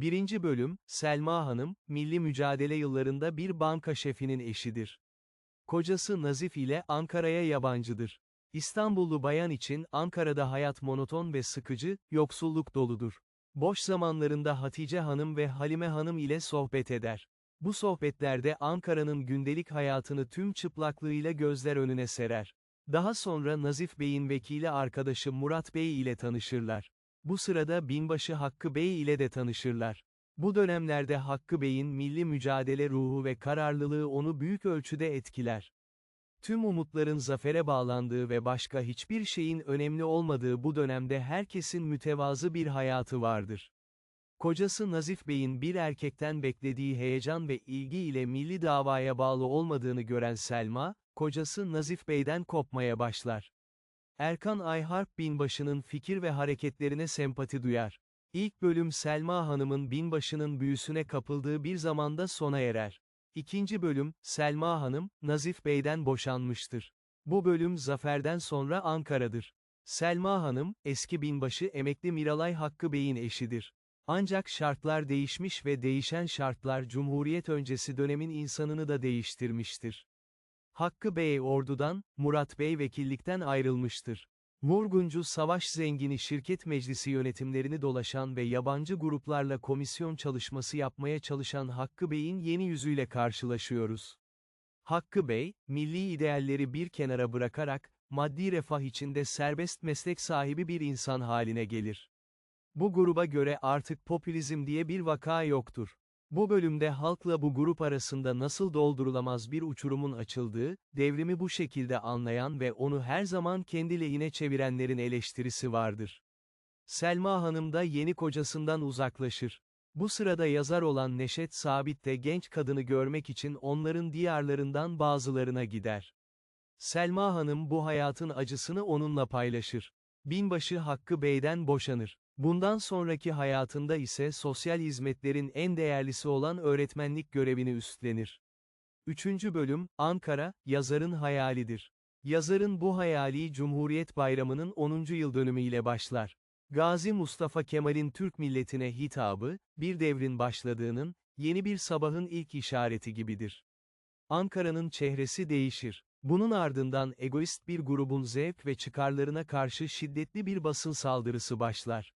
1. Bölüm, Selma Hanım, milli mücadele yıllarında bir banka şefinin eşidir. Kocası Nazif ile Ankara'ya yabancıdır. İstanbullu bayan için Ankara'da hayat monoton ve sıkıcı, yoksulluk doludur. Boş zamanlarında Hatice Hanım ve Halime Hanım ile sohbet eder. Bu sohbetlerde Ankara'nın gündelik hayatını tüm çıplaklığıyla gözler önüne serer. Daha sonra Nazif Bey'in vekili arkadaşı Murat Bey ile tanışırlar. Bu sırada binbaşı Hakkı Bey ile de tanışırlar. Bu dönemlerde Hakkı Bey'in milli mücadele ruhu ve kararlılığı onu büyük ölçüde etkiler. Tüm umutların zafere bağlandığı ve başka hiçbir şeyin önemli olmadığı bu dönemde herkesin mütevazı bir hayatı vardır. Kocası Nazif Bey'in bir erkekten beklediği heyecan ve ilgi ile milli davaya bağlı olmadığını gören Selma, kocası Nazif Bey'den kopmaya başlar. Erkan Ayharp binbaşının fikir ve hareketlerine sempati duyar. İlk bölüm Selma Hanım'ın binbaşının büyüsüne kapıldığı bir zamanda sona erer. İkinci bölüm, Selma Hanım, Nazif Bey'den boşanmıştır. Bu bölüm zaferden sonra Ankara'dır. Selma Hanım, eski binbaşı emekli Miralay Hakkı Bey'in eşidir. Ancak şartlar değişmiş ve değişen şartlar Cumhuriyet öncesi dönemin insanını da değiştirmiştir. Hakkı Bey ordudan, Murat Bey vekillikten ayrılmıştır. Murguncu savaş zengini şirket meclisi yönetimlerini dolaşan ve yabancı gruplarla komisyon çalışması yapmaya çalışan Hakkı Bey'in yeni yüzüyle karşılaşıyoruz. Hakkı Bey, milli idealleri bir kenara bırakarak, maddi refah içinde serbest meslek sahibi bir insan haline gelir. Bu gruba göre artık popülizm diye bir vaka yoktur. Bu bölümde halkla bu grup arasında nasıl doldurulamaz bir uçurumun açıldığı, devrimi bu şekilde anlayan ve onu her zaman kendi lehine çevirenlerin eleştirisi vardır. Selma Hanım da yeni kocasından uzaklaşır. Bu sırada yazar olan Neşet Sabit de genç kadını görmek için onların diyarlarından bazılarına gider. Selma Hanım bu hayatın acısını onunla paylaşır. Binbaşı Hakkı Bey'den boşanır. Bundan sonraki hayatında ise sosyal hizmetlerin en değerlisi olan öğretmenlik görevini üstlenir. 3. Bölüm, Ankara, yazarın hayalidir. Yazarın bu hayali Cumhuriyet Bayramı'nın 10. yıl dönümü ile başlar. Gazi Mustafa Kemal'in Türk milletine hitabı, bir devrin başladığının, yeni bir sabahın ilk işareti gibidir. Ankara'nın çehresi değişir. Bunun ardından egoist bir grubun zevk ve çıkarlarına karşı şiddetli bir basın saldırısı başlar.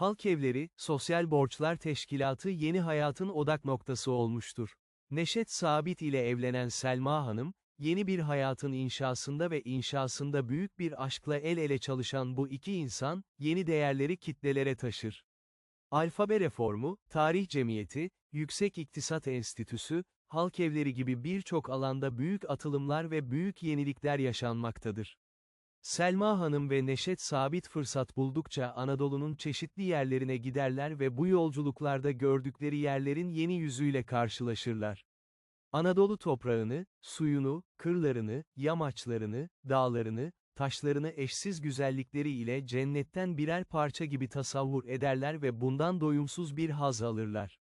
Halk evleri, sosyal borçlar teşkilatı yeni hayatın odak noktası olmuştur. Neşet Sabit ile evlenen Selma Hanım, yeni bir hayatın inşasında ve inşasında büyük bir aşkla el ele çalışan bu iki insan, yeni değerleri kitlelere taşır. Alfabe reformu, tarih cemiyeti, Yüksek İktisat Enstitüsü, halk evleri gibi birçok alanda büyük atılımlar ve büyük yenilikler yaşanmaktadır. Selma Hanım ve Neşet Sabit fırsat buldukça Anadolu'nun çeşitli yerlerine giderler ve bu yolculuklarda gördükleri yerlerin yeni yüzüyle karşılaşırlar. Anadolu toprağını, suyunu, kırlarını, yamaçlarını, dağlarını, taşlarını eşsiz güzellikleri ile cennetten birer parça gibi tasavvur ederler ve bundan doyumsuz bir haz alırlar.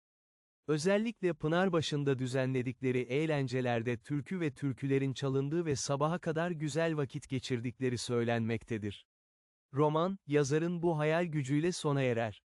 Özellikle Pınarbaşı'nda düzenledikleri eğlencelerde türkü ve türkülerin çalındığı ve sabaha kadar güzel vakit geçirdikleri söylenmektedir. Roman, yazarın bu hayal gücüyle sona erer.